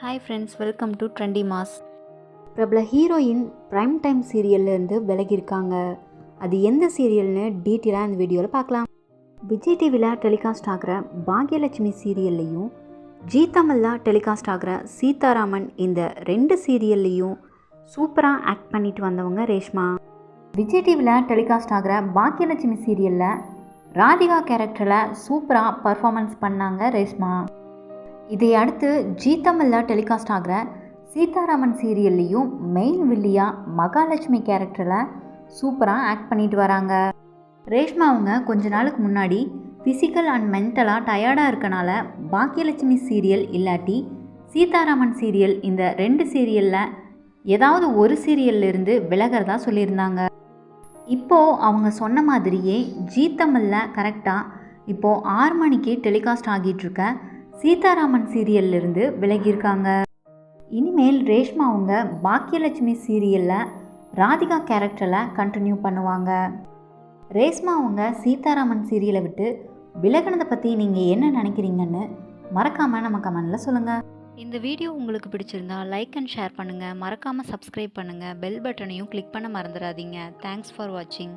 Hi friends welcome to trendy mass பிரபல heroine prime time சீரியல்லேருந்து விலகியிருக்காங்க. அது எந்த சீரியல்னு டீட்டெயிலாக இந்த வீடியோவில் பார்க்கலாம். விஜய் டிவியில் டெலிகாஸ்ட் ஆகிற பாக்யலட்சுமி சீரியல்லையும் ஜீ தமிழில் டெலிகாஸ்ட் ஆகிற சீதாராமன் இந்த ரெண்டு சீரியல்லையும் சூப்பராக ஆக்ட் பண்ணிட்டு வந்தவங்க ரேஷ்மா. விஜய் டிவியில் டெலிகாஸ்ட் ஆகிற பாக்யலட்சுமி சீரியலில் ராதிகா கேரக்டரில் சூப்பராக பர்ஃபார்மன்ஸ் பண்ணாங்க ரேஷ்மா. இதை அடுத்து ஜீ தமிழில் டெலிகாஸ்ட் ஆகிற சீதாராமன் சீரியல்லையும் மெயின் வில்லியா மகாலட்சுமி கேரக்டரில் சூப்பராக ஆக்ட் பண்ணிட்டு வராங்க. ரேஷ்மா அவங்க கொஞ்ச நாளுக்கு முன்னாடி ஃபிசிக்கல் அண்ட் மென்டலாக டயர்டாக இருக்கனால பாக்கியலட்சுமி சீரியல் இல்லாட்டி சீதாராமன் சீரியல் இந்த ரெண்டு சீரியலில் ஏதாவது ஒரு சீரியல்லிருந்து விலகிறதா சொல்லியிருந்தாங்க. இப்போது அவங்க சொன்ன மாதிரியே ஜீ தமிழில் கரெக்டாக இப்போது ஆறு மணிக்கு டெலிகாஸ்ட் ஆகிட்டுருக்க சீதாராமன் சீரியல்லிருந்து விலகியிருக்காங்க. இனிமேல் ரேஷ்மா அவங்க பாக்கியலட்சுமி சீரியலில் ராதிகா கேரக்டரில் கண்டினியூ பண்ணுவாங்க. ரேஷ்மா அவங்க சீதாராமன் சீரியலை விட்டு விலகினதை பற்றி நீங்கள் என்ன நினைக்கிறீங்கன்னு மறக்காமல் நம்ம கமெண்டில் சொல்லுங்கள் இந்த வீடியோ உங்களுக்கு பிடிச்சிருந்தா லைக் அண்ட் ஷேர் பண்ணுங்கள் மறக்காமல் சப்ஸ்கிரைப் பண்ணுங்கள் பெல் பட்டனையும் கிளிக் பண்ண மறந்துடாதீங்க. தேங்க்ஸ் ஃபார் வாட்சிங்